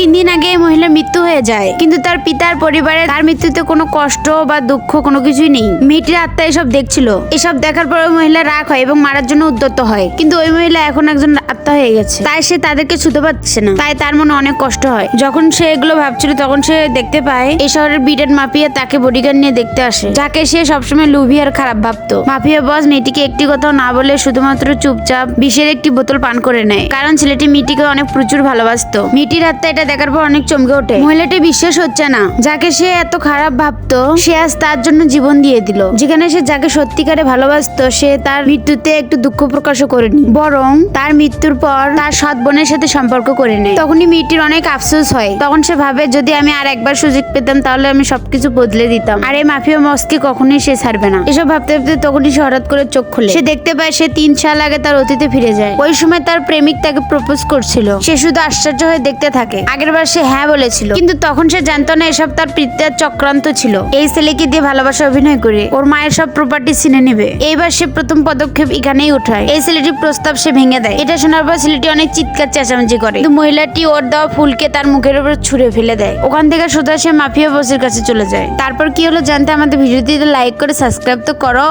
তিন দিন আগে এই মহিলার মৃত্যু হয়ে যায়। কিন্তু তার পিতার পরিবারে তার মৃত্যুতে কোনো কষ্ট বা দুঃখ কোনো কিছুই নেই। মেয়েটির আত্মা এসব দেখছিল। এসব দেখার পর ওই মহিলা রাগ হয় এবং মারার জন্য উদ্যত হয়। কিন্তু ওই মহিলা এখন একজন আত্মা হয়ে গেছে। তাই সে তাদেরকে ছুতে পারছে না। তাই তার মনে অনেক কষ্ট হয়। যখন সে এগুলো ভাবছিল, তখন সে দেখতে পায়, এই শহরের বিডেন মাফিয়া তাকে বডিগার্ড নিয়ে দেখতে আসে, যাকে সে সবসময় লুভি আর খারাপ ভাবতো। মাফিয়া বস মেয়েটিকে একটি কথাও না বলে শুধুমাত্র চুপচাপ বিষের একটি বোতল পান করে নেয়। কারণ ছেলেটি মেয়েটিকে অনেক প্রচুর ভালোবাসতো। মেয়েটির হাতটা এটা দেখার পর অনেক চমকে ওঠে। মহিলাটি বিশ্বাস হচ্ছে না। যাকে সে এত খারাপ ভাবতো, সে আজ তার জন্য জীবন দিয়ে দিল। যেখানে সে যাকে সত্যিকারে ভালোবাসতো, সে তার মৃত্যুতে একটু দুঃখ প্রকাশও করেনি। বরং তার মৃত্যুর পর তার সৎ বোনের সাথে সম্পর্ক করে নেয়। তখনই মেয়েটির অনেক আফসোস হয়। তখন সে ভাবে, যদি আমি আর একবার সুযোগ পেতাম, তাহলে আমি সবকিছু বদলে দিতাম। আর এই মাফিয়া মস্কে কখনোই সে ছাড়বে না। এসব ভাবতে ভাবতে তখনই সে হঠাৎ করে চোখ খুলে। সে দেখতে পায়, সে তিন সাল আগে তার অতীতে ফিরে যায়। ওই সময় তার প্রেমিক তাকে প্রপোজ করছিল। সে শুধু আশ্চর্য হয়ে দেখতে থাকে। আগের বার সে হ্যাঁ বলেছিল। কিন্তু তখন সে জানতো না এসব তার পিতার চক্রান্ত ছিল। এই ছেলেকে দিয়ে ভালোবাসা অভিনয় করে ওর মায়ের সব প্রপার্টি ছিনে নেবে। এইবার সে প্রথম পদক্ষেপ এখানেই উঠায় এই ছেলেটির প্রস্তাব সে ভেঙে দেয়। এটা শোনার পর ছেলেটি অনেক চিৎকার, চেঁচামেচি করে। কিন্তু মহিলাটি ওর দেওয়া ফুলকে তার মুখের উপর ছুঁড়ে ফেলে দেয়। ওখান থেকে সোজা সে মাফিয়া বসের কাছে চলে যায়। তারপর কি হলো জানতে আমাদের ভিডিওটিতে লাইক করে সাবস্ক্রাইব তো করো।